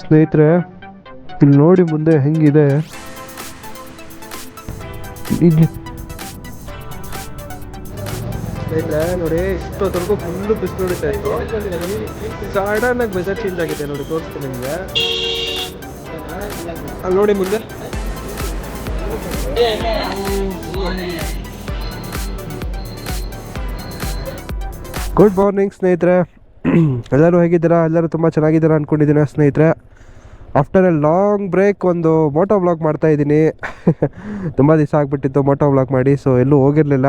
ಸ್ನೇಹಿತರೆ ಇಲ್ಲಿ ನೋಡಿ ಮುಂದೆ ಹೆಂಗಿದೆ. ಇಲ್ಲಿ. ಸ್ನೇಹಿತರೆ ನೋಡಿ ಇಷ್ಟೊತ್ತವರೆಗೂ ಫುಲ್ಲು ಬಿಸಿಲು ನೋಡಿತಾ ಇತ್ತು. ಸಡನ್ ಆಗಿ ವೆದರ್ ಚೇಂಜ್ ಆಗಿದೆ ನೋಡಿ ತೋರಿಸ್ತೀನಿ ನಿಮಗೆ. ಅಲ್ಲಿ ನೋಡಿ ಮುಂದೆ. ಗುಡ್ ಮಾರ್ನಿಂಗ್ ಸ್ನೇಹಿತರೆ. ಎಲ್ಲರೂ ಹೇಗಿದ್ದೀರಾ? ಎಲ್ಲರೂ ತುಂಬ ಚೆನ್ನಾಗಿದ್ದೀರಾ ಅಂದ್ಕೊಂಡಿದ್ದೀನಿ ಸ್ನೇಹಿತರೆ. ಆಫ್ಟರ್ ಎ ಲಾಂಗ್ ಬ್ರೇಕ್ ಒಂದು ಮೋಟೋ ಬ್ಲಾಗ್ ಮಾಡ್ತಾ ಇದ್ದೀನಿ. ತುಂಬ ದಿವಸ ಆಗಿಬಿಟ್ಟಿತ್ತು ಮೋಟೋ ಬ್ಲಾಗ್ ಮಾಡಿ ಸೊ ಎಲ್ಲೂ ಹೋಗಿರಲಿಲ್ಲ.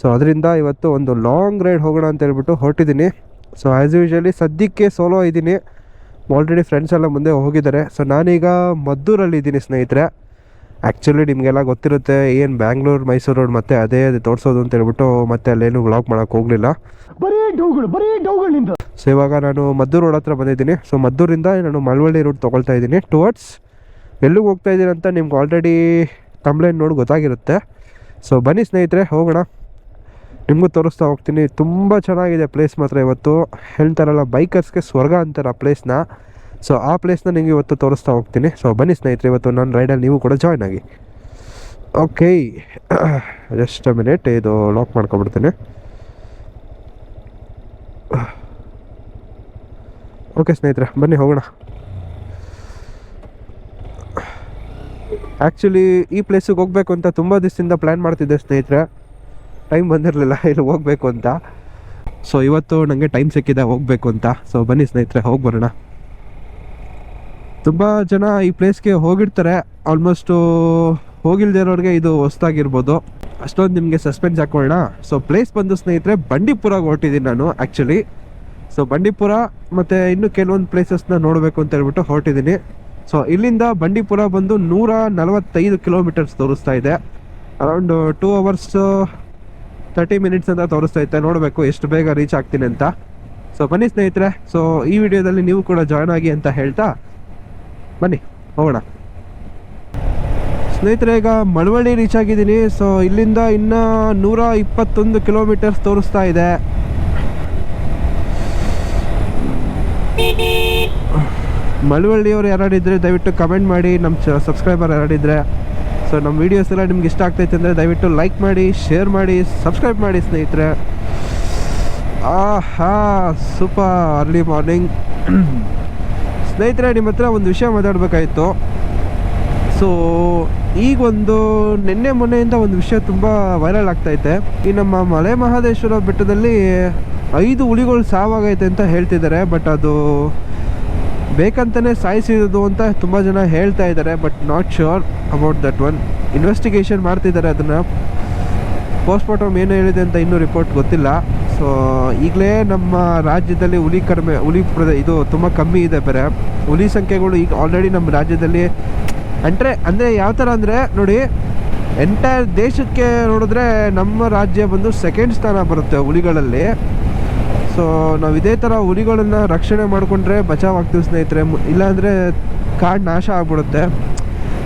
ಸೊ ಅದರಿಂದ ಇವತ್ತು ಒಂದು ಲಾಂಗ್ ರೈಡ್ ಹೋಗೋಣ ಅಂತ ಹೇಳ್ಬಿಟ್ಟು ಹೊರಟಿದ್ದೀನಿ. ಸೊ ಆ್ಯಸ್ ಯೂಶ್ವಲಿ ಸದ್ಯಕ್ಕೆ ಸೋಲೋ ಇದ್ದೀನಿ. ಆಲ್ರೆಡಿ ಫ್ರೆಂಡ್ಸ್ ಎಲ್ಲ ಮುಂದೆ ಹೋಗಿದ್ದಾರೆ. ಸೊ ನಾನೀಗ ಮದ್ದೂರಲ್ಲಿ ಇದ್ದೀನಿ ಸ್ನೇಹಿತರೆ. ಆ್ಯಕ್ಚುಲಿ ನಿಮಗೆಲ್ಲ ಗೊತ್ತಿರುತ್ತೆ ಏನು ಬ್ಯಾಂಗ್ಳೂರು ಮೈಸೂರು ರೋಡ್ ಮತ್ತೆ ಅದೇ ಅದೇ ತೋರಿಸೋದು ಅಂತ ಹೇಳ್ಬಿಟ್ಟು ಮತ್ತೆ ಅಲ್ಲೇನು ವ್ಲಾಗ್ ಮಾಡೋಕೆ ಹೋಗಲಿಲ್ಲ. ಸೊ ಇವಾಗ ನಾನು ಮದ್ದೂರು ರೋಡ್ ಹತ್ರ ಬಂದಿದ್ದೀನಿ. ಸೊ ಮದ್ದೂರಿಂದ ನಾನು ಮಳವಳ್ಳಿ ರೋಡ್ ತೊಗೊಳ್ತಾ ಇದ್ದೀನಿ. ಟುವರ್ಡ್ಸ್ ಎಲ್ಲಿಗೆ ಹೋಗ್ತಾ ಇದ್ದೀನಿ ಅಂತ ನಿಮ್ಗೆ ಆಲ್ರೆಡಿ ಕಂಪ್ಲೇಂಟ್ ನೋಡಿ ಗೊತ್ತಾಗಿರುತ್ತೆ. ಸೊ ಬನ್ನಿ ಸ್ನೇಹಿತರೆ ಹೋಗೋಣ. ನಿಮಗೂ ತೋರಿಸ್ತಾ ಹೋಗ್ತೀನಿ. ತುಂಬ ಚೆನ್ನಾಗಿದೆ ಪ್ಲೇಸ್ ಮಾತ್ರ ಇವತ್ತು. ಹೇಳ್ತಾರಲ್ಲ ಬೈಕರ್ಸ್ಗೆ ಸ್ವರ್ಗ ಅಂತಾರೆ ಆ ಪ್ಲೇಸ್ನ ಸೊ ಆ ಪ್ಲೇಸ್ನ ನಿಮಗೆ ಇವತ್ತು ತೋರಿಸ್ತಾ ಹೋಗ್ತೀನಿ. ಸೊ ಬನ್ನಿ ಸ್ನೇಹಿತರೆ, ಇವತ್ತು ನನ್ನ ರೈಡಲ್ಲಿ ನೀವು ಕೂಡ ಜಾಯ್ನ್ ಆಗಿ. ಓಕೆ ಜಸ್ಟ್ ಮಿನಿಟ್ ಇದು ಲಾಕ್ ಮಾಡ್ಕೊಬಿಡ್ತೀನಿ ಓಕೆ ಸ್ನೇಹಿತರೆ, ಬನ್ನಿ ಹೋಗೋಣ. ಆ್ಯಕ್ಚುಲಿ ಈ ಪ್ಲೇಸಿಗೆ ಹೋಗಬೇಕು ಅಂತ ತುಂಬ ದಿವಸದಿಂದ ಪ್ಲ್ಯಾನ್ ಮಾಡ್ತಿದ್ದೆ ಸ್ನೇಹಿತರೆ. ಟೈಮ್ ಬಂದಿರಲಿಲ್ಲ, ಇಲ್ಲಿ ಹೋಗಬೇಕು ಅಂತ. ಸೊ ಇವತ್ತು ನನಗೆ ಟೈಮ್ ಸಿಕ್ಕಿದೆ ಹೋಗಬೇಕು ಅಂತ. ಸೊ ಬನ್ನಿ ಸ್ನೇಹಿತರೆ, ಹೋಗಿ ಬರೋಣ. ತುಂಬ ಜನ ಈ ಪ್ಲೇಸ್ಗೆ ಹೋಗಿರ್ತಾರೆ. ಆಲ್ಮೋಸ್ಟು ಹೋಗಿಲ್ದೆ ಇರೋರಿಗೆ ಇದು ಹೊಸ್ದಾಗಿರ್ಬೋದು. ಅಷ್ಟೊಂದು ನಿಮಗೆ ಸಸ್ಪೆನ್ಸ್ ಹಾಕೊಳ್ಳೋಣ. ಸೊ ಪ್ಲೇಸ್ ಬಂದು ಸ್ನೇಹಿತರೆ ಬಂಡೀಪುರಾಗೆ ಹೊರಟಿದ್ದೀನಿ ನಾನು ಆ್ಯಕ್ಚುಲಿ ಸೊ ಬಂಡೀಪುರ ಮತ್ತು ಇನ್ನು ಕೆಲವೊಂದು ಪ್ಲೇಸಸ್ನ ನೋಡಬೇಕು ಅಂತ ಹೇಳ್ಬಿಟ್ಟು ಹೊರಟಿದ್ದೀನಿ. ಸೊ ಇಲ್ಲಿಂದ ಬಂಡೀಪುರ ಬಂದು ನೂರ ನಲವತ್ತೈದು ಕಿಲೋಮೀಟರ್ಸ್ ತೋರಿಸ್ತಾ ಇದೆ. Around two hours thirty minutes ಅಂತ ತೋರಿಸ್ತಾ ಇತ್ತೆ ನೋಡಬೇಕು ಎಷ್ಟು ಬೇಗ ರೀಚ್ ಆಗ್ತೀನಿ ಅಂತ. ಸೊ ಬನ್ನಿ ಸ್ನೇಹಿತರೆ. ಸೊ ಈ ವಿಡಿಯೋದಲ್ಲಿ ನೀವು ಕೂಡ ಜಾಯ್ನ್ ಆಗಿ ಅಂತ ಹೇಳ್ತಾ ಬನ್ನಿ, ಹೋಗೋಣ. ಸ್ನೇಹಿತರೆ, ಈಗ ಮಳವಳ್ಳಿ ರೀಚ್ ಆಗಿದ್ದೀನಿ. ಸೊ ಇಲ್ಲಿಂದ ಇನ್ನು ನೂರ ಇಪ್ಪತ್ತೊಂದು ಕಿಲೋಮೀಟರ್ಸ್ ತೋರಿಸ್ತಾ ಇದೆ. ಮಳವಳ್ಳಿಯವರು ಯಾರಾಡಿದ್ರೆ ದಯವಿಟ್ಟು ಕಮೆಂಟ್ ಮಾಡಿ. ನಮ್ಮ ಚ ಸಬ್ಸ್ಕ್ರೈಬರ್ ಯಾರಾಡಿದ್ರೆ ಸೊ ನಮ್ಮ ವೀಡಿಯೋಸ್ ಎಲ್ಲ ನಿಮ್ಗೆ ಇಷ್ಟ ಆಗ್ತೈತೆ ಅಂದರೆ ದಯವಿಟ್ಟು ಲೈಕ್ ಮಾಡಿ ಶೇರ್ ಮಾಡಿ ಸಬ್ಸ್ಕ್ರೈಬ್ ಮಾಡಿ ಸ್ನೇಹಿತರೆ. ಆಹಾ ಸೂಪರ್ ಅರ್ಲಿ ಮಾರ್ನಿಂಗ್ ಸ್ನೇಹಿತರೆ, ನಿಮ್ಮ ಹತ್ರ ಒಂದು ವಿಷಯ ಮಾತಾಡಬೇಕಾಯಿತು. ಸೊ ಈಗ ಒಂದು ನಿನ್ನೆ ಮೊನ್ನೆಯಿಂದ ಒಂದು ವಿಷಯ ತುಂಬ ವೈರಲ್ ಆಗ್ತೈತೆ ಈ ನಮ್ಮ ಮಲೆ ಮಹದೇಶ್ವರ ಬೆಟ್ಟದಲ್ಲಿ ಐದು ಹುಲಿಗಳು ಸಾವಾಗೈತೆ ಅಂತ ಹೇಳ್ತಿದ್ದಾರೆ. ಬಟ್ ಅದು ಬೇಕಂತಲೇ ಸಾಯಿಸಿರೋದು ಅಂತ ತುಂಬ ಜನ ಹೇಳ್ತಾ ಇದ್ದಾರೆ. But not sure about that one investigation ಮಾಡ್ತಿದ್ದಾರೆ ಅದನ್ನು. ಪೋಸ್ಟ್ಮಾರ್ಟಮ್ ಏನು ಹೇಳಿದೆ ಅಂತ ಇನ್ನೂ ರಿಪೋರ್ಟ್ ಗೊತ್ತಿಲ್ಲ. ಸೊ ಈಗಲೇ ನಮ್ಮ ರಾಜ್ಯದಲ್ಲಿ ಹುಲಿ ಕಡಿಮೆ, ಹುಲಿ ಪ್ರದ, ಇದು ತುಂಬ ಕಮ್ಮಿ ಇದೆ ಬೇರೆ. ಹುಲಿ ಸಂಖ್ಯೆಗಳು ಈಗ ಆಲ್ರೆಡಿ ನಮ್ಮ ರಾಜ್ಯದಲ್ಲಿ ಅಂದರೆ ಅಂದರೆ ಯಾವ ಥರ ಅಂದರೆ ನೋಡಿ ಎಂಟೈರ್ ದೇಶಕ್ಕೆ ನೋಡಿದ್ರೆ ನಮ್ಮ ರಾಜ್ಯ ಬಂದು ಸೆಕೆಂಡ್ ಸ್ಥಾನ ಬರುತ್ತೆ ಹುಲಿಗಳಲ್ಲಿ. ಸೊ ನಾವು ಇದೇ ಥರ ಹುಲಿಗಳನ್ನು ರಕ್ಷಣೆ ಮಾಡಿಕೊಂಡ್ರೆ ಬಚಾವ್ ಆಗ್ತೀವಿ ಸ್ನೇಹಿತರೆ. ಇಲ್ಲಾಂದರೆ ಕಾಡು ನಾಶ ಆಗ್ಬಿಡುತ್ತೆ.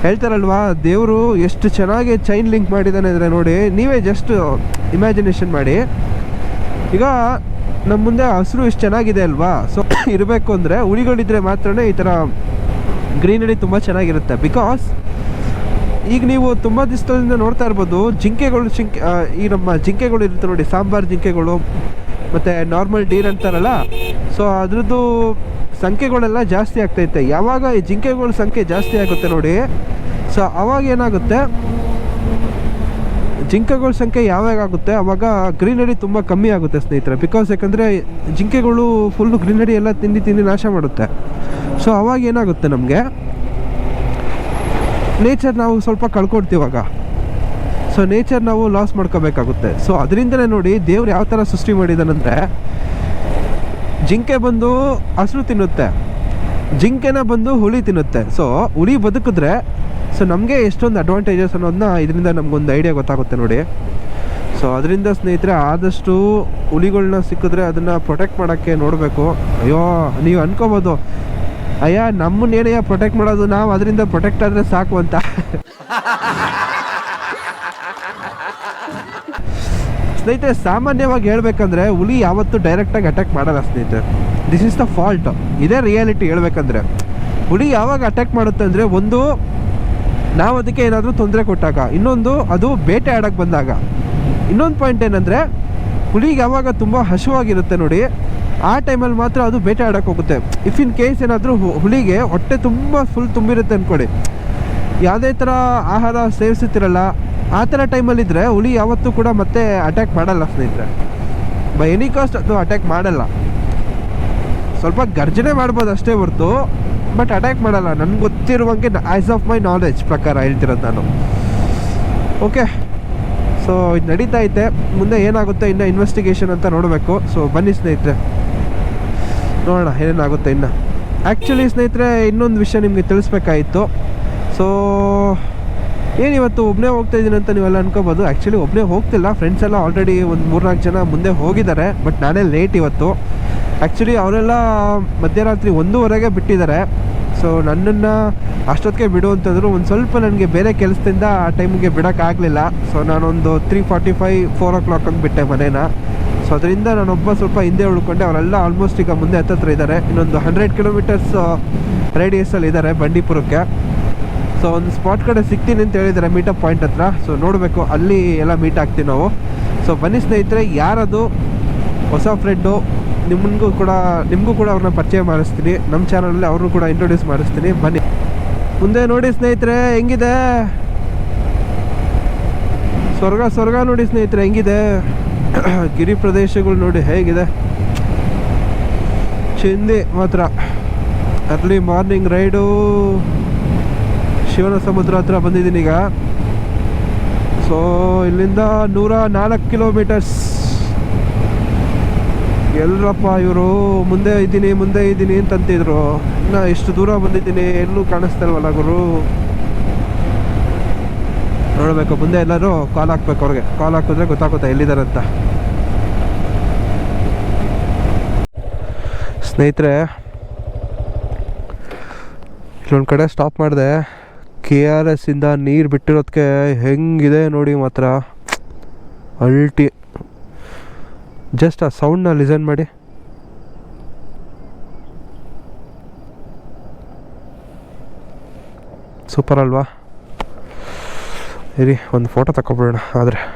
ಹೇಳ್ತಾರಲ್ವಾ, ದೇವರು ಎಷ್ಟು ಚೆನ್ನಾಗಿ ಚೈನ್ ಲಿಂಕ್ ಮಾಡಿದ್ದಾನೆ ಅಂದರೆ ನೋಡಿ, ನೀವೇ ಜಸ್ಟ್ ಇಮ್ಯಾಜಿನೇಷನ್ ಮಾಡಿ. ಈಗ ನಮ್ಮ ಮುಂದೆ ಹಸಿರು ಇಷ್ಟು ಚೆನ್ನಾಗಿದೆ ಅಲ್ವಾ? ಸೊ ಇರಬೇಕು ಅಂದರೆ ಹುಳಿಗಳಿದ್ರೆ ಮಾತ್ರನೇ ಈ ಥರ ಗ್ರೀನರಿ ತುಂಬ ಚೆನ್ನಾಗಿರುತ್ತೆ. ಬಿಕಾಸ್ ಈಗ ನೀವು ತುಂಬ ದಿವಸದಿಂದ ನೋಡ್ತಾ ಇರ್ಬೋದು, ಜಿಂಕೆಗಳು, ಜಿಂಕೆ ಈ ನಮ್ಮ ಜಿಂಕೆಗಳು ಇರುತ್ತೆ ನೋಡಿ, ಸಾಂಬಾರ್ ಜಿಂಕೆಗಳು ಮತ್ತು ನಾರ್ಮಲ್ ಡೀರ್ ಅಂತಾರಲ್ಲ ಸೊ ಅದ್ರದ್ದು ಸಂಖ್ಯೆಗಳೆಲ್ಲ ಜಾಸ್ತಿ ಆಗ್ತೈತೆ. ಯಾವಾಗ ಈ ಜಿಂಕೆಗಳ ಸಂಖ್ಯೆ ಜಾಸ್ತಿ ಆಗುತ್ತೆ ನೋಡಿ ಸೊ ಅವಾಗ ಏನಾಗುತ್ತೆ ಜಿಂಕೆಗಳ ಸಂಖ್ಯೆ ಯಾವಾಗ ಆಗುತ್ತೆ? ಅವಾಗ ಗ್ರೀನರಿ ತುಂಬ ಕಮ್ಮಿ ಆಗುತ್ತೆ ಸ್ನೇಹಿತರೆ. ಬಿಕಾಸ್ ಯಾಕಂದರೆ ಜಿಂಕೆಗಳು ಫುಲ್ಲು ಗ್ರೀನರಿ ಎಲ್ಲ ತಿಂದು ತಿಂದು ನಾಶ ಮಾಡುತ್ತೆ. ಸೊ ಅವಾಗ ಏನಾಗುತ್ತೆ ನಮಗೆ? ನೇಚರ್ ನಾವು ಸ್ವಲ್ಪ ಕಳ್ಕೊಳ್ತೀವಾಗ ಸೊ ನೇಚರ್ ನಾವು ಲಾಸ್ ಮಾಡ್ಕೋಬೇಕಾಗುತ್ತೆ. ಸೊ ಅದರಿಂದನೇ ನೋಡಿ ದೇವ್ರು ಯಾವ ಥರ ಸೃಷ್ಟಿ ಮಾಡಿದಾನಂದರೆ, ಜಿಂಕೆ ಬಂದು ಹಸಿರು ತಿನ್ನುತ್ತೆ. ಜಿಂಕೆನ ಬಂದು ಹುಳಿ ತಿನ್ನುತ್ತೆ. ಸೊ ಹುಳಿ ಬದುಕಿದ್ರೆ ಸೊ ನಮಗೆ ಎಷ್ಟೊಂದು ಅಡ್ವಾಂಟೇಜಸ್ ಅನ್ನೋದನ್ನ ಇದರಿಂದ ನಮಗೊಂದು ಐಡಿಯಾ ಗೊತ್ತಾಗುತ್ತೆ ನೋಡಿ. ಸೊ ಅದರಿಂದ ಸ್ನೇಹಿತರೆ, ಆದಷ್ಟು ಹುಲಿಗಳನ್ನ ಸಿಕ್ಕಿದ್ರೆ ಅದನ್ನು ಪ್ರೊಟೆಕ್ಟ್ ಮಾಡೋಕ್ಕೆ ನೋಡಬೇಕು. ಅಯ್ಯೋ, ನೀವು ಅನ್ಕೋಬೋದು. ಅಯ್ಯ, ನಮ್ಮನ್ನೇನಯ್ಯ ಪ್ರೊಟೆಕ್ಟ್ ಮಾಡೋದು? ನಾವು ಅದರಿಂದ ಪ್ರೊಟೆಕ್ಟ್ ಆದರೆ ಸಾಕು ಅಂತ. ಸ್ನೇಹಿತರೆ, ಸಾಮಾನ್ಯವಾಗಿ ಹೇಳಬೇಕಂದ್ರೆ ಹುಲಿ ಯಾವತ್ತೂ ಡೈರೆಕ್ಟಾಗಿ ಅಟ್ಯಾಕ್ ಮಾಡಲ್ಲ ಸ್ನೇಹಿತರೆ. ದಿಸ್ ಇಸ್ ದ ಫಾಲ್ಟ್ ಇದೇ ರಿಯಾಲಿಟಿ ಹೇಳ್ಬೇಕಂದ್ರೆ. ಹುಲಿ ಯಾವಾಗ ಅಟ್ಯಾಕ್ ಮಾಡುತ್ತೆ ಅಂದರೆ ಒಂದು ನಾವು ಅದಕ್ಕೆ ಏನಾದರೂ ತೊಂದರೆ ಕೊಟ್ಟಾಗ, ಇನ್ನೊಂದು ಅದು ಬೇಟೆ ಆಡೋಕ್ಕೆ ಬಂದಾಗ. ಇನ್ನೊಂದು ಪಾಯಿಂಟ್ ಏನಂದರೆ, ಹುಲಿಗೆ ಯಾವಾಗ ತುಂಬ ಹಸುವಾಗಿರುತ್ತೆ ನೋಡಿ, ಆ ಟೈಮಲ್ಲಿ ಮಾತ್ರ ಅದು ಬೇಟೆ ಆಡೋಕ್ಕೆ ಹೋಗುತ್ತೆ. ಇಫ್ ಇನ್ ಕೇಸ್ ಏನಾದರೂ ಹುಲಿಗೆ ಹೊಟ್ಟೆ ತುಂಬ ಫುಲ್ ತುಂಬಿರುತ್ತೆ ಅಂದ್ಕೊಳ್ಳಿ ಯಾವುದೇ ಥರ ಆಹಾರ ಸೇವಿಸುತ್ತಿರಲ್ಲ, ಆ ಥರ ಟೈಮಲ್ಲಿದ್ದರೆ ಹುಲಿ ಯಾವತ್ತೂ ಕೂಡ ಮತ್ತೆ ಅಟ್ಯಾಕ್ ಮಾಡಲ್ಲ ಸ್ನೇಹಿತರೆ. ಬೈ ಎನಿ ಕಾಸ್ಟ್ ಅದು ಅಟ್ಯಾಕ್ ಮಾಡಲ್ಲ. ಸ್ವಲ್ಪ ಗರ್ಜನೆ ಮಾಡ್ಬೋದು ಅಷ್ಟೇ ಹೊರ್ತು ಬಟ್ ಅಟ್ಯಾಕ್ ಮಾಡಲ್ಲ. ನನ್ಗೆ ಗೊತ್ತಿರುವಂಗೆ ಆ್ಯಸ್ ಆಫ್ ಮೈ ನಾಲೆಜ್ ಪ್ರಕಾರ ಹೇಳ್ತಿರೋದು ನಾನು. ಓಕೆ ಸೊ ಇದು ನಡೀತಾ ಐತೆ. ಮುಂದೆ ಏನಾಗುತ್ತೆ ಇನ್ನು ಇನ್ವೆಸ್ಟಿಗೇಷನ್ ಅಂತ ನೋಡಬೇಕು. ಸೊ ಬನ್ನಿ ಸ್ನೇಹಿತರೆ. ನೋಡೋಣ ಏನೇನಾಗುತ್ತೆ ಇನ್ನು. ಆ್ಯಕ್ಚುಲಿ ಸ್ನೇಹಿತರೆ, ಇನ್ನೊಂದು ವಿಷಯ ನಿಮಗೆ ತಿಳಿಸ್ಬೇಕಾಯಿತು. ಸೊ ಏನಿವತ್ತು ಒಬ್ಬನೇ ಹೋಗ್ತಾ ಇದ್ದೀನಿ ಅಂತ ನೀವೆಲ್ಲ ಅನ್ಕೋಬೋದು. ಆ್ಯಕ್ಚುಲಿ ಒಬ್ಬನೇ ಹೋಗ್ತಿಲ್ಲ. ಫ್ರೆಂಡ್ಸ್ ಎಲ್ಲ ಆಲ್ರೆಡಿ ಒಂದು ಮೂರ್ನಾಲ್ಕು ಜನ ಮುಂದೆ ಹೋಗಿದ್ದಾರೆ. ಬಟ್ ನಾನೇ ಲೇಟ್ ಇವತ್ತು. ಆ್ಯಕ್ಚುಲಿ ಅವರೆಲ್ಲ ಮಧ್ಯರಾತ್ರಿ ಒಂದೂವರೆಗೆ ಬಿಟ್ಟಿದ್ದಾರೆ. ಸೊ ನನ್ನನ್ನು ಅಷ್ಟೊತ್ತಿಗೆ ಬಿಡು ಒಂದು ಸ್ವಲ್ಪ ನನಗೆ ಬೇರೆ ಕೆಲಸದಿಂದ ಆ ಟೈಮ್ಗೆ ಬಿಡೋಕ್ಕಾಗಲಿಲ್ಲ ಸೊ ನಾನೊಂದು three forty five four o'clock ಹಂಗೆ ಬಿಟ್ಟೆ ಮನೇನ. ಸೊ ಅದರಿಂದ ನಾನೊಬ್ಬ ಸ್ವಲ್ಪ ಹಿಂದೆ ಉಳ್ಕೊಂಡೆ. ಅವರೆಲ್ಲ ಆಲ್ಮೋಸ್ಟ್ ಈಗ ಮುಂದೆ ಹತ್ತತ್ರ ಇದ್ದಾರೆ. ಇನ್ನೊಂದು ಹಂಡ್ರೆಡ್ ಕಿಲೋಮೀಟರ್ಸ್ ರೇಡಿಯಸಲ್ಲಿ ಇದ್ದಾರೆ ಬಂಡೀಪುರಕ್ಕೆ. ಸೊ ಒಂದು ಸ್ಪಾಟ್ ಕಡೆ ಸಿಗ್ತೀನಿ ಅಂತ ಹೇಳಿದ್ದಾರೆ ಮೀಟಪ್ ಪಾಯಿಂಟ್ ಹತ್ರ. ಸೊ ನೋಡಬೇಕು ಅಲ್ಲಿ ಎಲ್ಲ ಮೀಟ್ ಆಗ್ತೀವಿ ನಾವು. ಸೊ ಬನ್ನಿ ಸ್ನೇಹಿತರೆ, ಯಾರದು ಹೊಸ ಫ್ರೆಂಡು ನಿಮಗೂ ಕೂಡ ನಿಮಗೂ ಕೂಡ ಅವ್ರನ್ನ ಪರಿಚಯ ಮಾಡಿಸ್ತೀನಿ. ನಮ್ಮ ಚಾನಲಲ್ಲಿ ಅವ್ರನ್ನೂ ಕೂಡ ಇಂಟ್ರೊಡ್ಯೂಸ್ ಮಾಡಿಸ್ತೀನಿ. ಬನ್ನಿ. ಮುಂದೆ ನೋಡಿ ಸ್ನೇಹಿತರೆ, ಹೆಂಗಿದೆ? ಸ್ವರ್ಗ ಸ್ವರ್ಗ ನೋಡಿ ಸ್ನೇಹಿತರೆ, ಹೆಂಗಿದೆ? ಗಿರಿ ಪ್ರದೇಶಗಳು ನೋಡಿ ಹೇಗಿದೆ. ಚಿಂದಿ ಮಾತ್ರ. ಅರ್ಲಿ ಮಾರ್ನಿಂಗ್ ರೈಡು ಶಿವನ ಸಮುದ್ರ ಹತ್ರ ಬಂದಿದ್ದೀನಿ ಈಗ. ಸೊ ಇಲ್ಲಿಂದ ನೂರ ನಾಲ್ಕು ಕಿಲೋಮೀಟರ್ಸ್ ಎಲ್ಲರಪ್ಪ ಇವರು, ಮುಂದೆ ಇದ್ದೀನಿ ಮುಂದೆ ಇದ್ದೀನಿ ಅಂತಂತಿದ್ರು. ಇನ್ನು ಎಷ್ಟು ದೂರ ಬಂದಿದ್ದೀನಿ ಎಲ್ಲೂ ಕಾಣಿಸ್ತಾ ಗುರು? ನೋಡಬೇಕು, ಮುಂದೆ ಎಲ್ಲರೂ ಕಾಲ್ ಹಾಕ್ಬೇಕು ಅವ್ರಿಗೆ. ಕಾಲ್ ಹಾಕಿದ್ರೆ ಗೊತ್ತಾಗುತ್ತೆ ಎಲ್ಲಿದ್ದಾರೆ ಅಂತ. ಸ್ನೇಹಿತರೆ, ಇಲ್ಲೊಂದು ಕಡೆ ಸ್ಟಾಪ್ ಮಾಡಿದೆ. ಕೆ ಆರ್ ಎಸ್ ಇಂದ ನೀರು ಬಿಟ್ಟಿರೋದಕ್ಕೆ ಹೆಂಗಿದೆ ನೋಡಿ ಮಾತ್ರ. ಅಲ್ಟಿ ಜಸ್ಟ್ ಆ ಸೌಂಡ್ನ ಲಿಸನ್ ಮಾಡಿ. ಸೂಪರ್ ಅಲ್ವಾ? ಇರಿ ಒಂದು ಫೋಟೋ ತಗೊಬಿಡೋಣ ಆದರೆ.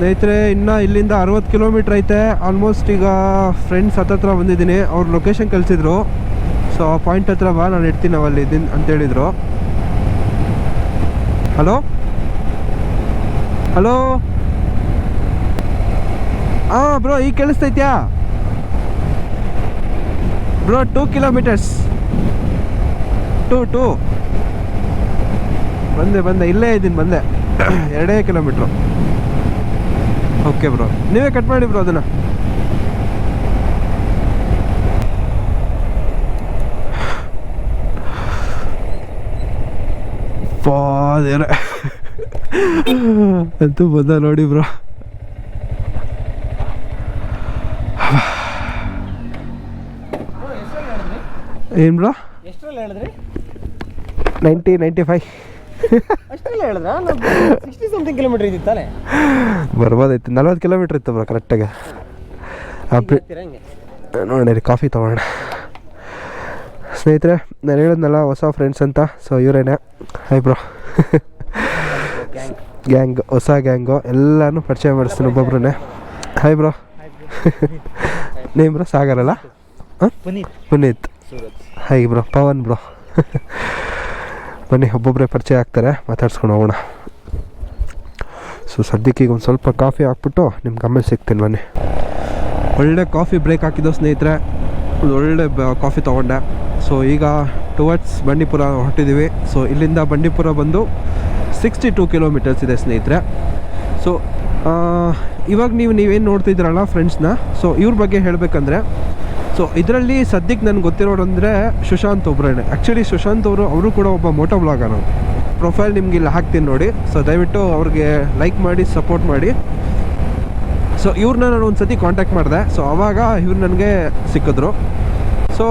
ಸ್ನೇಹಿತರೆ, ಇನ್ನು ಇಲ್ಲಿಂದ ಅರವತ್ತು ಕಿಲೋಮೀಟ್ರ್ ಐತೆ. ಆಲ್ಮೋಸ್ಟ್ ಈಗ ಫ್ರೆಂಡ್ಸ್ ಹತ್ತತ್ರ ಬಂದಿದ್ದೀನಿ. ಅವ್ರು ಲೊಕೇಶನ್ ಕಳಿಸಿದ್ರು. ಸೊ ಆ ಪಾಯಿಂಟ್ ಹತ್ರ ಬಾ, ನಾನು ಇಡ್ತೀನಿ ನಾವಲ್ಲಿ ಇದ್ದೀನಿ ಅಂತೇಳಿದರು ಹಲೋ ಹಲೋ ಹಾಂ ಬ್ರೋ ಈಗ ಕೇಳಿಸ್ತೈತ್ಯಾ? Bro two kilometres two two ಬಂದೆ ಬಂದೆ. ಇಲ್ಲೇ ಇದ್ದೀನಿ, ಬಂದೆ. ಎರಡೇ ಕಿಲೋಮೀಟ್ರು ಓಕೆ ಬ್ರೋ. ನೀವೇ ಕಟ್ ಮಾಡಿ ಬ್ರೋ ಅದನ್ನು. ಪಾದೇರ ಅಂತೂ ಬಂದ ನೋಡಿ ಬ್ರೋ. ಏನು ಬ್ರೋ? ನೈಂಟಿ ನೈಂಟಿ ಫೈವ್ ಅಷ್ಟರಲ್ಲಿ ಹೇಳಿದ್ರ? ಸಿಕ್ಸ್ಟಿ ಸಮಥಿಂಗ್ ಕಿಲೋಮೀಟರ್ ಇದ್ದಿತ್ತಾನೆ ಬರ್ಬೋದೈತೆ ನಲ್ವತ್ತು ಕಿಲೋಮೀಟ್ರ್ ಇತ್ತು ಬ್ರೋ ಕರೆಕ್ಟಾಗಿ ಅಪ್ಪಿ ರೀ ನೋಡಿ ಕಾಫಿ ತೊಗೊಳ್ಳೋಣ ಸ್ನೇಹಿತರೆ ನಾನು ಹೇಳಿದ್ನಲ್ಲ ಹೊಸ ಫ್ರೆಂಡ್ಸ್ ಅಂತ ಸೊ ಇವರೇನೆ. Hi bro. ಗ್ಯಾಂಗ್ ಹೊಸ ಗ್ಯಾಂಗು ಎಲ್ಲನೂ ಪರಿಚಯ ಮಾಡಿಸ್ತೀನಿ ಒಬ್ಬೊಬ್ರೇ hi bro. Name bro Sagar ಅಲ್ಲ? ಹಾಂ? Puneet. Puneet. Suraj. Hi bro Pavan bro. ಬನ್ನಿ ಒಬ್ಬೊಬ್ಬರೇ ಪರಿಚಯ ಆಗ್ತಾರೆ, ಮಾತಾಡ್ಸ್ಕೊಂಡು ಹೋಗೋಣ. ಸೊ ಸದ್ಯಕ್ಕೆ ಈಗ ಒಂದು ಸ್ವಲ್ಪ ಕಾಫಿ ಹಾಕ್ಬಿಟ್ಟು ನಿಮ್ಮ ಆಮೇಲೆ ಸಿಗ್ತೀನಿ ಬನ್ನಿ. ಒಳ್ಳೆ ಕಾಫಿ ಬ್ರೇಕ್ ಹಾಕಿದ್ದು ಸ್ನೇಹಿತರೆ, ಒಂದು ಒಳ್ಳೆ ಕಾಫಿ ತೊಗೊಂಡೆ. ಸೊ ಈಗ ಟುವರ್ಡ್ಸ್ ಬಂಡೀಪುರ ಹೊರಟಿದ್ದೀವಿ ಸೊ ಇಲ್ಲಿಂದ ಬಂಡೀಪುರ ಬಂದು ಸಿಕ್ಸ್ಟಿ ಟೂ ಕಿಲೋಮೀಟರ್ಸ್ ಇದೆ ಸ್ನೇಹಿತರೆ. ಸೊ ಇವಾಗ ನೀವು ನೀವೇನು ನೋಡ್ತಿದ್ದೀರಲ್ಲ ಫ್ರೆಂಡ್ಸ್ನ ಸೊ ಇವ್ರ ಬಗ್ಗೆ ಹೇಳಬೇಕಂದ್ರೆ ಸೊ ಇದರಲ್ಲಿ ಸದ್ಯಕ್ಕೆ ನನಗೆ ಗೊತ್ತಿರೋರು ಅಂದರೆ ಸುಶಾಂತ್ ಒಬ್ಬರೇನೆ ಆ್ಯಕ್ಚುಲಿ ಸುಶಾಂತ್ ಅವರು ಅವರು ಕೂಡ ಒಬ್ಬ ಮೋಟೋ ಬ್ಲಾಗರ್ ಪ್ರೊಫೈಲ್ ನಿಮ್ಗೆ ಇಲ್ಲಿ ಹಾಕ್ತೀನಿ ನೋಡಿ. ಸೊ ದಯವಿಟ್ಟು ಅವ್ರಿಗೆ ಲೈಕ್ ಮಾಡಿ ಸಪೋರ್ಟ್ ಮಾಡಿ. ಸೊ ಇವ್ರನ್ನ ನಾನು ಒಂದು ಸತಿ ಕಾಂಟ್ಯಾಕ್ಟ್ ಮಾಡಿದೆ. ಸೊ ಆವಾಗ ಇವ್ರು ನನಗೆ ಸಿಕ್ಕಿದ್ರು. ಸೊ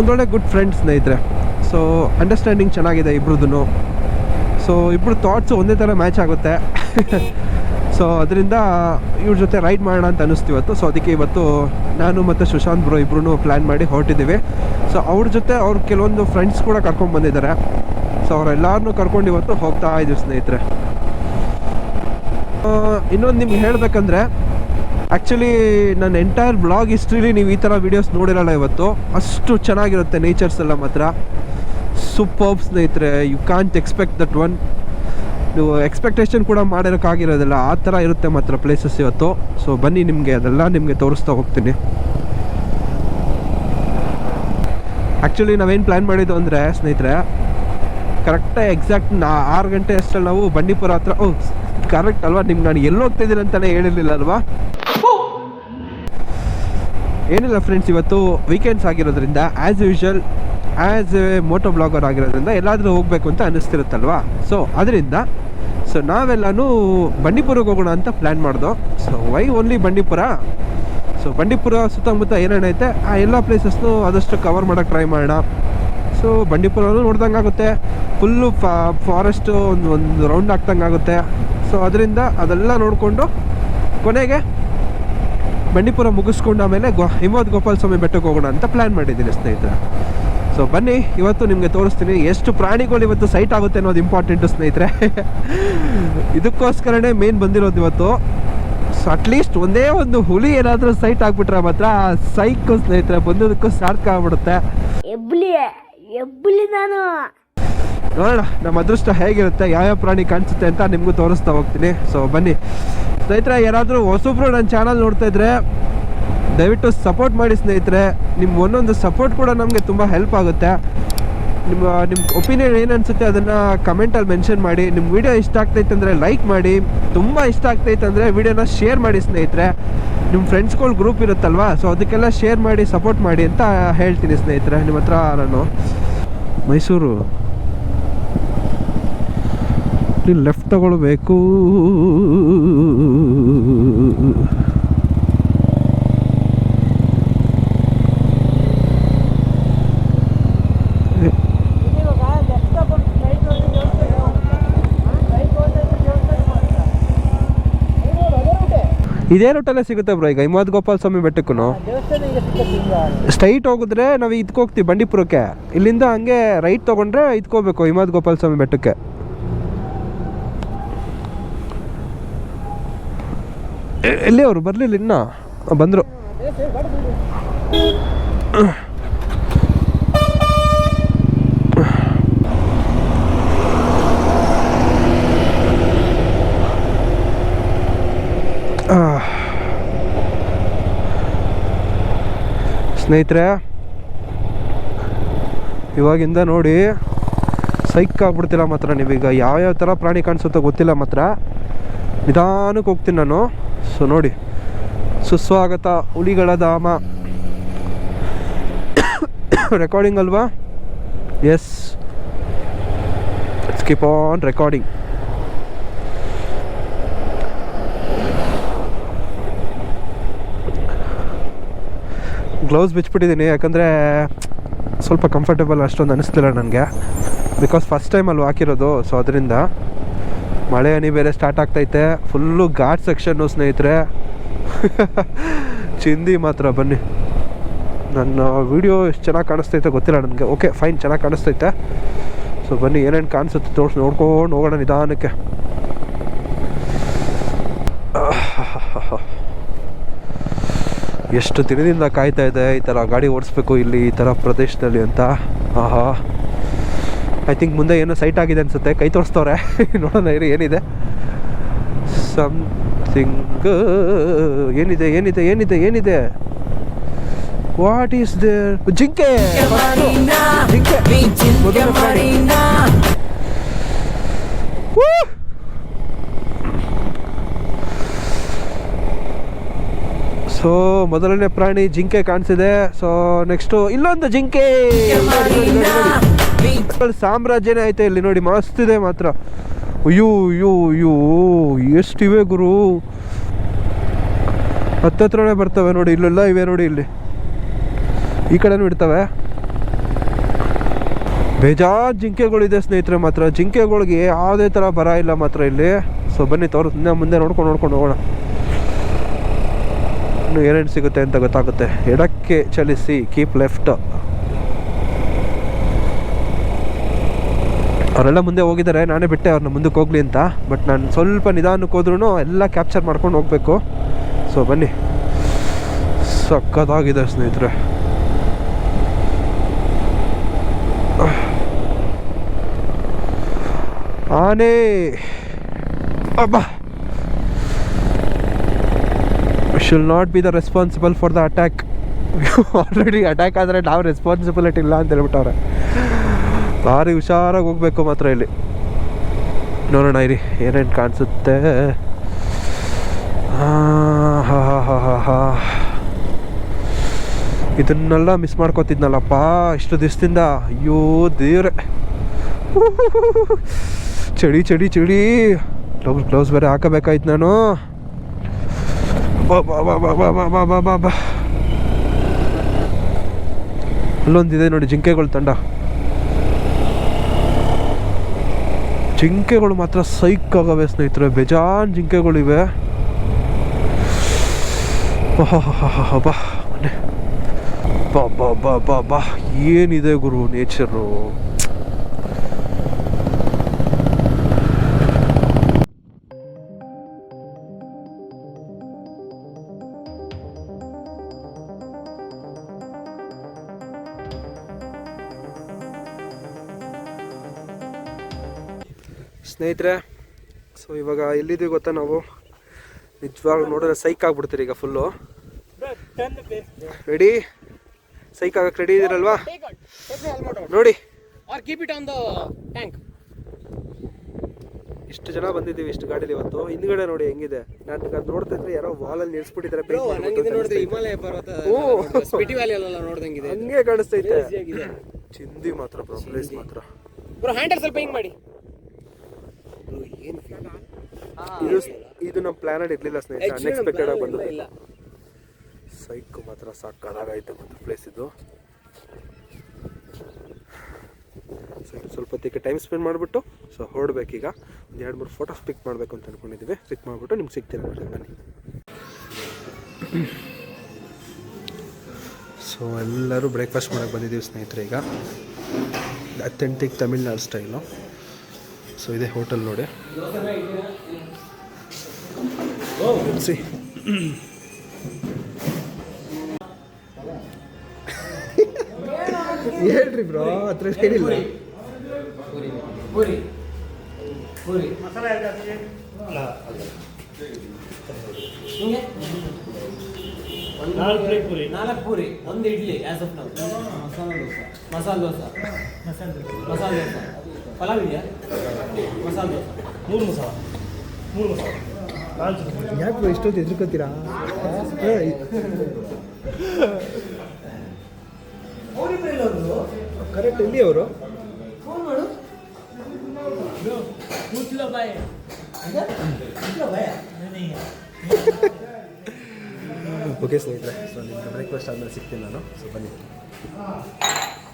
ಒಂದೊಳ್ಳೆ ಗುಡ್ ಫ್ರೆಂಡ್ಸ್ ಸ್ನೇಹಿತರೆ. ಸೊ ಅಂಡರ್ಸ್ಟ್ಯಾಂಡಿಂಗ್ ಚೆನ್ನಾಗಿದೆ ಇಬ್ರದ್ದು ಸೊ ಇಬ್ಬರು ಥಾಟ್ಸು ಒಂದೇ ಥರ ಮ್ಯಾಚ್ ಆಗುತ್ತೆ. ಸೊ ಅದರಿಂದ ಇವ್ರ ಜೊತೆ ರೈಡ್ ಮಾಡೋಣ ಅಂತ ಅನ್ನಿಸ್ತು ಇವತ್ತು. ಸೊ ಅದಕ್ಕೆ ಇವತ್ತು ನಾನು ಮತ್ತು ಸುಶಾಂತ್ ಬ್ರೋ ಇಬ್ಬರೂ ಪ್ಲ್ಯಾನ್ ಮಾಡಿ ಹೊರಟಿದ್ದೀವಿ. ಸೊ ಅವ್ರ ಜೊತೆ ಅವ್ರ ಕೆಲವೊಂದು ಫ್ರೆಂಡ್ಸ್ ಕೂಡ ಕರ್ಕೊಂಡು ಬಂದಿದ್ದಾರೆ. ಸೊ ಅವರೆಲ್ಲರನ್ನೂ ಕರ್ಕೊಂಡು ಇವತ್ತು ಹೋಗ್ತಾ ಇದ್ದೀವಿ ಸ್ನೇಹಿತರೆ. ಇನ್ನೊಂದು ನಿಮ್ಗೆ ಹೇಳಬೇಕಂದ್ರೆ ಆ್ಯಕ್ಚುಲಿ ನನ್ನ ಎಂಟೈರ್ ಬ್ಲಾಗ್ ಹಿಸ್ಟ್ರಿಲಿ ನೀವು ಈ ಥರ ವೀಡಿಯೋಸ್ ನೋಡಿರಲ್ಲ ಇವತ್ತು. ಅಷ್ಟು ಚೆನ್ನಾಗಿರುತ್ತೆ ನೇಚರ್ಸ್ ಎಲ್ಲ ಮಾತ್ರ. ಸೂಪರ್ಬ್ ಸ್ನೇಹಿತರೆ you can't expect that one ನೀವು ಎಕ್ಸ್ಪೆಕ್ಟೇಷನ್ ಕೂಡ ಮಾಡಿರೋಕ್ಕಾಗಿರೋದಿಲ್ಲ. ಆ ಥರ ಇರುತ್ತೆ ಮಾತ್ರ ಪ್ಲೇಸಸ್ ಇವತ್ತು. ಸೊ ಬನ್ನಿ ನಿಮಗೆ, ಅದೆಲ್ಲ ನಿಮಗೆ ತೋರಿಸ್ತಾ ಹೋಗ್ತೀನಿ. ಆ್ಯಕ್ಚುಲಿ ನಾವೇನು ಪ್ಲ್ಯಾನ್ ಮಾಡಿದ್ದು ಅಂದರೆ, ಸ್ನೇಹಿತರೆ ಕರೆಕ್ಟಾಗಿ ಎಕ್ಸಾಕ್ಟ್ ನಾ ಆರು ಗಂಟೆ ಅಷ್ಟರಲ್ಲಿ ನಾವು ಬಂಡೀಪುರ ಹತ್ರ ಓ ಕರೆಕ್ಟ್ ಅಲ್ವಾ? ನಿಮ್ಗೆ ನಾನು ಎಲ್ಲಿ ಹೋಗ್ತಿದ್ದೀನಿ ಅಂತಲೇ ಹೇಳಿರಲಿಲ್ಲ ಅಲ್ವಾ? ಏನಿಲ್ಲ ಫ್ರೆಂಡ್ಸ್ ಇವತ್ತು ವೀಕೆಂಡ್ಸ್ ಆಗಿರೋದ್ರಿಂದ as usual as a moto blogger ಆಗಿರೋದ್ರಿಂದ ಎಲ್ಲಾದರೂ ಹೋಗಬೇಕು ಅಂತ ಅನ್ನಿಸ್ತಿರುತ್ತಲ್ವಾ? ಸೊ ಅದರಿಂದ ಸೊ ನಾವೆಲ್ಲನೂ ಬಂಡೀಪುರಕ್ಕೆ ಹೋಗೋಣ ಅಂತ plan ಮಾಡ್ದೋ. So why only Bandipur? So Bandipur ಸುತ್ತಮುತ್ತ ಏನೇನೈತೆ ಆ ಎಲ್ಲ ಪ್ಲೇಸಸ್ನು ಆದಷ್ಟು ಕವರ್ ಮಾಡೋಕ್ಕೆ ಟ್ರೈ ಮಾಡೋಣ. ಸೊ ಬಂಡೀಪುರನೂ ನೋಡ್ದಂಗೆ ಆಗುತ್ತೆ. ಫುಲ್ಲು ಫಾರೆಸ್ಟು ಒಂದು ಒಂದು ರೌಂಡ್ ಹಾಕ್ದಂಗೆ ಆಗುತ್ತೆ. ಸೊ ಅದರಿಂದ ಅದೆಲ್ಲ ನೋಡಿಕೊಂಡು ಕೊನೆಗೆ ಬಂಡೀಪುರ ಮುಗಿಸ್ಕೊಂಡು ಆಮೇಲೆ ಗೋ, ಹಿಮವದ್ ಗೋಪಾಲ ಸ್ವಾಮಿ ಬೆಟ್ಟಕ್ಕೆ ಹೋಗೋಣ ಅಂತ ಪ್ಲ್ಯಾನ್ ಮಾಡಿದ್ದೀನಿ ಸ್ನೇಹಿತರೆ. ಸೊ ಬನ್ನಿ ಇವತ್ತು ನಿಮಗೆ ತೋರಿಸ್ತೀನಿ ಎಷ್ಟು ಪ್ರಾಣಿಗಳು ಇವತ್ತು ಸೈಟ್ ಆಗುತ್ತೆ ಅನ್ನೋದು ಇಂಪಾರ್ಟೆಂಟು ಸ್ನೇಹಿತರೆ. ಇದಕ್ಕೋಸ್ಕರನೇ ಮೇನ್ ಬಂದಿರೋದು ಇವತ್ತು. ಸೊ ಅಟ್ಲೀಸ್ಟ್ ಒಂದೇ ಒಂದು ಹುಲಿ ಏನಾದರೂ ಸೈಟ್ ಆಗಿಬಿಟ್ರೆ ಮಾತ್ರ ಸೈಕ್ ಸ್ನೇಹಿತರೆ ಬಂದಿದ್ದಕ್ಕೂ ಸಾರ್ಥಕ ಆಗ್ಬಿಡುತ್ತೆ. ನಾನು. ನೋಡೋಣ ನಮ್ಮ ಅದೃಷ್ಟ ಹೇಗಿರುತ್ತೆ ಯಾವ್ಯಾವ ಪ್ರಾಣಿ ಕಾಣಿಸುತ್ತೆ ಅಂತ ನಿಮಗೂ ತೋರಿಸ್ತಾ ಹೋಗ್ತೀನಿ. ಸೊ ಬನ್ನಿ. ಸ್ನೇಹಿತರೆ ಯಾರಾದರೂ ಹೊಸಬ್ರು ನನ್ನ ಚಾನಲ್ ನೋಡ್ತಾ ಇದ್ರೆ ದಯವಿಟ್ಟು ಸಪೋರ್ಟ್ ಮಾಡಿ ಸ್ನೇಹಿತರೆ ನಿಮ್ಮ ಒಂದೊಂದು ಸಪೋರ್ಟ್ ಕೂಡ ನಮಗೆ ತುಂಬ ಹೆಲ್ಪ್ ಆಗುತ್ತೆ. ನಿಮ್ಮ ನಿಮ್ಮ ಒಪಿನಿಯನ್ ಏನು ಅನಿಸುತ್ತೆ ಅದನ್ನು ಕಮೆಂಟಲ್ಲಿ ಮೆನ್ಷನ್ ಮಾಡಿ. ನಿಮ್ಮ ವಿಡಿಯೋ ಇಷ್ಟ ಆಗ್ತೈತೆ ಅಂದರೆ ಲೈಕ್ ಮಾಡಿ. ತುಂಬ ಇಷ್ಟ ಆಗ್ತೈತೆ ಅಂದರೆ ವಿಡಿಯೋನ ಶೇರ್ ಮಾಡಿ ಸ್ನೇಹಿತರೆ. ನಿಮ್ಮ ಫ್ರೆಂಡ್ಸ್ಗಳು ಗ್ರೂಪ್ ಇರುತ್ತಲ್ವಾ ಸೊ ಅದಕ್ಕೆಲ್ಲ ಶೇರ್ ಮಾಡಿ ಸಪೋರ್ಟ್ ಮಾಡಿ ಅಂತ ಹೇಳ್ತೀನಿ ಸ್ನೇಹಿತರೆ. ನಿಮ್ಮ ಹತ್ರ ನಾನು. ಮೈಸೂರು. ಲೆಫ್ಟ್ ತಗೊಳ್ಬೇಕು. ಇದೇ ರೂಟಲ್ಲೇ ಸಿಗುತ್ತೆ ಬ್ರೋ ಈಗ ಹಿಮವದ್ ಗೋಪಾಲ ಸ್ವಾಮಿ ಬೆಟ್ಟಕ್ಕೂ. ಸ್ಟ್ರೈಟ್ ಹೋಗಿದ್ರೆ ನಾವು ಇದಕ್ಕೆ ಹೋಗ್ತೀವಿ ಬಂಡೀಪುರಕ್ಕೆ. ಇಲ್ಲಿಂದ ಹಂಗೆ ರೈಟ್ ತೊಗೊಂಡ್ರೆ ಇದ್ಕೋಬೇಕು ಹಿಮವದ್ ಗೋಪಾಲ ಸ್ವಾಮಿ ಬೆಟ್ಟಕ್ಕೆ. ಎಲ್ಲಿ ಅವರು ಬರಲಿಲ್ಲ ಇನ್ನ? ಬಂದರು. ಸ್ನೇಹಿತರೆ, ಇವಾಗಿಂದ ನೋಡಿ ಸೈಕ್ ಆಗ್ಬಿಡ್ತಿಲ್ಲ ಮಾತ್ರ ನೀವೀಗ. ಯಾವ್ಯಾವ ಥರ ಪ್ರಾಣಿ ಕಾಣಿಸುತ್ತೋ ಗೊತ್ತಿಲ್ಲ ಮಾತ್ರ. ನಿಧಾನಕ್ಕೆ ಹೋಗ್ತೀನಿ ನಾನು. ಸೊ ನೋಡಿ. ಸುಸ್ವಾಗತ, ಹುಲಿಗಳ ಧಾಮ. ರೆಕಾರ್ಡಿಂಗ್ ಅಲ್ವಾ? Yes skip on recording gloves ಬಿಚ್ಚಿಬಿಟ್ಟಿದ್ದೀನಿ, ಯಾಕಂದರೆ ಸ್ವಲ್ಪ ಕಂಫರ್ಟೇಬಲ್ ಅಷ್ಟೊಂದು ಅನಿಸ್ತಿಲ್ಲ ನನಗೆ. ಬಿಕಾಸ್ ಫಸ್ಟ್ ಟೈಮ್ ಅಲ್ಲಿ ಹಾಕಿರೋದು ಸೊ ಅದರಿಂದ ಮಳೆ ಹನಿ ಬೇರೆ ಸ್ಟಾರ್ಟ್ ಆಗ್ತೈತೆ ಫುಲ್ಲು ಘಾಟ್ ಸೆಕ್ಷನ್ನು ಸ್ನೇಹಿತರೆ. ಚಿಂದಿ ಮಾತ್ರ, ಬನ್ನಿ. ನನ್ನ ವಿಡಿಯೋ ಎಷ್ಟು ಚೆನ್ನಾಗಿ ಕಾಣಿಸ್ತೈತೆ ಗೊತ್ತಿಲ್ಲ ನನಗೆ. ಓಕೆ ಫೈನ್ ಚೆನ್ನಾಗಿ ಕಾಣಿಸ್ತೈತೆ. ಸೊ ಬನ್ನಿ, ಏನೇನು ಕಾಣಿಸುತ್ತೆ ತೋರಿಸಿ, ನೋಡ್ಕೊಂಡು ಹೋಗೋಣ ನಿಧಾನಕ್ಕೆ. ಎಷ್ಟು ದಿನದಿಂದ ಕಾಯ್ತಾ ಇದೆ ಈ ಥರ ಗಾಡಿ ಓಡಿಸ್ಬೇಕು ಇಲ್ಲಿ ಈ ಥರ ಪ್ರದೇಶದಲ್ಲಿ ಅಂತ? ಆಹಾ. ಐ ಥಿಂಕ್ ಮುಂದೆ ಏನೋ ಸೈಟ್ ಆಗಿದೆ ಅನಿಸುತ್ತೆ. ಕೈ ತೋರಿಸ್ತವ್ರೆ. ನೋಡೋಣ ಇರಿ ಏನಿದೆ? ಸಮಥಿಂಗ್ ಏನಿದೆ ಏನಿದೆ ಏನಿದೆ ಏನಿದೆ? ವಾಟ್ ಈಸ್ ದೇರ್ ಜಿಂಕೆ! ಜಿಂಕೆ ಸೊ ಮೊದಲನೇ ಪ್ರಾಣಿ ಜಿಂಕೆ ಕಾಣಿಸಿದೆ. ಸೊ ನೆಕ್ಸ್ಟು ಇಲ್ಲೊಂದು ಜಿಂಕೆ. ಸಾಮ್ರಾಜ್ಯನೇ ಐತೆ ಇಲ್ಲಿ ನೋಡಿ, ಮಸ್ತ್ ಇದೆ ಮಾತ್ರ. ಅಯ್ಯೋ ಅಯ್ಯೋ ಅಯ್ಯೋ, ಎಷ್ಟಿವೆ ಗುರು. ಹತ್ತತ್ರನೇ ಬರ್ತವೆ ನೋಡಿ, ಇಲ್ಲೆಲ್ಲ ಇವೆ ನೋಡಿ ಇಲ್ಲಿ. ಈ ಕಡೆನೂ ಇಡ್ತವೆ. ಬೇಜಾರು ಜಿಂಕೆಗಳಿದೆ ಸ್ನೇಹಿತರೆ ಮಾತ್ರ. ಜಿಂಕೆಗಳಿಗೆ ಯಾವುದೇ ಥರ ಬರ ಇಲ್ಲ ಮಾತ್ರ ಇಲ್ಲಿ. ಸೊ ಬನ್ನಿ ತೋರು ಇನ್ನ ಮುಂದೆ ನೋಡ್ಕೊಂಡು ನೋಡ್ಕೊಂಡು ಹೋಗೋಣ. ಇನ್ನು ಏನೇನು ಸಿಗುತ್ತೆ ಅಂತ ಗೊತ್ತಾಗುತ್ತೆ. ಎಡಕ್ಕೆ ಚಲಿಸಿ ಕೀಪ್ ಲೆಫ್ಟ್ ಅವರೆಲ್ಲ ಮುಂದೆ ಹೋಗಿದ್ದಾರೆ, ನಾನೇ ಬಿಟ್ಟೆ ಅವ್ರನ್ನ ಮುಂದಕ್ಕೆ ಹೋಗ್ಲಿ ಅಂತ. ಬಟ್ ನಾನು ಸ್ವಲ್ಪ ನಿಧಾನಕ್ಕೆ ಹೋದ್ರೂ ಎಲ್ಲ ಕ್ಯಾಪ್ಚರ್ ಮಾಡ್ಕೊಂಡು ಹೋಗಬೇಕು. ಸೊ ಬನ್ನಿ. ಸಕ್ಕತ್ತಾಗಿದೆ ಸ್ನೇಹಿತರೆ. ಆನೆ! ಅಬ್ಬ! Should not be the responsible for the attack already attack ಆದರೆ ನಾವು ರೆಸ್ಪಾನ್ಸಿಬಿಲಿಟಿ ಇಲ್ಲ ಅಂತ ಹೇಳ್ಬಿಟ್ಟವ್ರೆ. ಭಾರಿ ಹುಷಾರಾಗಿ ಹೋಗ್ಬೇಕು ಮಾತ್ರ ಇಲ್ಲಿ. ನೋಡೋಣ ಇರಿ, ಏನೇನು ಕಾಣಿಸುತ್ತೆ. ಇದನ್ನೆಲ್ಲ ಮಿಸ್ ಮಾಡ್ಕೋತಿದ್ನಲ್ಲಪ್ಪ, ಇಷ್ಟು ದಿವಸದಿಂದ. ಅಯ್ಯೋ ದೇವ್ರೆ. ಚಳಿ ಚಳಿ ಚಳಿ. ಗ್ಲೌಸ್ ಗ್ಲೌಸ್ ಬೇರೆ ಹಾಕಬೇಕಾಯ್ತು ನಾನು. ಅಲ್ಲೊಂದಿದೆ ನೋಡಿ ಜಿಂಕೆಗಳು ತಂಡ ಜಿಂಕೆಗಳು ಮಾತ್ರ ಸೈಕ್ ಆಗವೆ ಸ್ನೇಹಿತರೆ ಬೇಜಾನ್ ಜಿಂಕೆಗಳಿವೆ ಬಾ ಬಾ ಬಾ ಬಾ ಬಾ ಏನಿದೆ ಗುರು ನೇಚರು ಸ್ನೇಹಿತರೆ ಸೊ ಇವಾಗ ಎಲ್ಲಿದ್ದೀವಿ ಗೊತ್ತಾ ನಾವು? ನಿಜವಾಗ್ಲೂ ನೋಡಿದ್ರೆ ಸೈಕ್ ಆಗ್ಬಿಡ್ತೀರಿ ಈಗ ಫುಲ್ಲು ರೆಡಿ ಸೈಕ್ ಆಗಕ್ಕೆ ರೆಡಿ ಇದೀರಲ್ವಾ? ನೋಡಿ. Are keep it on the tank ಇಷ್ಟು ಜನ ಬಂದಿದ್ದೀವಿ ಇಷ್ಟು ಗಾಡೀಲಿ ಇವತ್ತು. ಹಿಂದ್ಗಡೆ ನೋಡಿ ಹೆಂಗಿದೆ. ನಾನು ಅದು ನೋಡ್ತಾ ಇದ್ರೆ ಯಾರೋ ವಾಲಲ್ಲಿ ನಿಲ್ಸ್ಬಿಟ್ಟಿದ್ದಾರೆ. ಹಂಗೆ ಕಾಣಿಸ್ತೈತೆ. ಚಿಂದಿ ಮಾತ್ರ ಬ್ರೋ ಪ್ಲೇಸ್ ಮಾತ್ರ. ಬ್ರೋ ಹ್ಯಾಂಡಲ್ ಸ್ವಲ್ಪ ಹಿಂಗ್ ಮಾಡಿ. ಇದು ಇದು ನಮ್ಮ ಪ್ಲಾನೆಟ್ ಇರಲಿಲ್ಲ ಸ್ನೇಹಿತರೆ ಅನ್ಎಕ್ಸ್ಪೆಕ್ಟೆಡ್ ಆಗಿ ಬಂದು ಸೈಕ್ ಮಾತ್ರ ಸಾಕಾಗೈತೆ ಮತ್ತು ಪ್ಲೇಸ್ ಇದು. ಸೊ ಸ್ವಲ್ಪ ಹೊತ್ತಿಗೆ ಟೈಮ್ ಸ್ಪೆಂಡ್ ಮಾಡಿಬಿಟ್ಟು ಸೊ ಹೊರಡ್ಬೇಕೀಗ ಒಂದು ಎರಡು ಮೂರು ಫೋಟೋಸ್ ಪಿಕ್ ಮಾಡಬೇಕು ಅಂತ ಅಂದ್ಕೊಂಡಿದ್ದೀವಿ ಪಿಕ್ ಮಾಡಿಬಿಟ್ಟು ನಿಮ್ಗೆ ಸಿಗ್ತೀನಿ ಬನ್ನಿ. ಸೊ ಎಲ್ಲರೂ ಬ್ರೇಕ್ಫಾಸ್ಟ್ ಮಾಡೋಕ್ಕೆ ಬಂದಿದ್ದೀವಿ ಸ್ನೇಹಿತರೆ ಈಗ. ಅಥೆಂಟಿಕ್ ತಮಿಳ್ನಾಡು ಸ್ಟೈಲು ಸೊ ಇದೇ ಹೋಟೆಲ್ ನೋಡಿ. ಸಿ ಹೇಳ್ರಿ ಬ್ರೋ ಹತ್ರ ಹೇಳಿಲ್ಲ ಪೂರಿ ಪೂರಿ ನಾಲ್ಕು ಪ್ಲೇಟ್ ಪೂರಿ. ನಾಲ್ಕು ಪೂರಿ ಒಂದು idli as of now masala dosa. Masala dosa. Masala dosa. Pulao ಇದೆಯಾ? ಮಸಾಲೆ ದೋಸೆ. ಮೂರು ಮಸಾಲ. ಮೂರು ಮಸಾಲ. ಯಾಕೆ ಬ್ರೋ ಇಷ್ಟೊತ್ತು ಎದ್ರುಕೋತೀರಾ ಕರೆಕ್ಟ್ ಎಲ್ಲಿ ಅವರು? ಓಕೆ ಸ್ನೇಹಿತರೆ ಸೊ ನಿಮ್ಗೆ ಬ್ರೇಕ್ಫಾಸ್ಟ್ ಆದಮೇಲೆ ಸಿಗ್ತೀನಿ ನಾನು. ಸೊ ಬನ್ನಿ.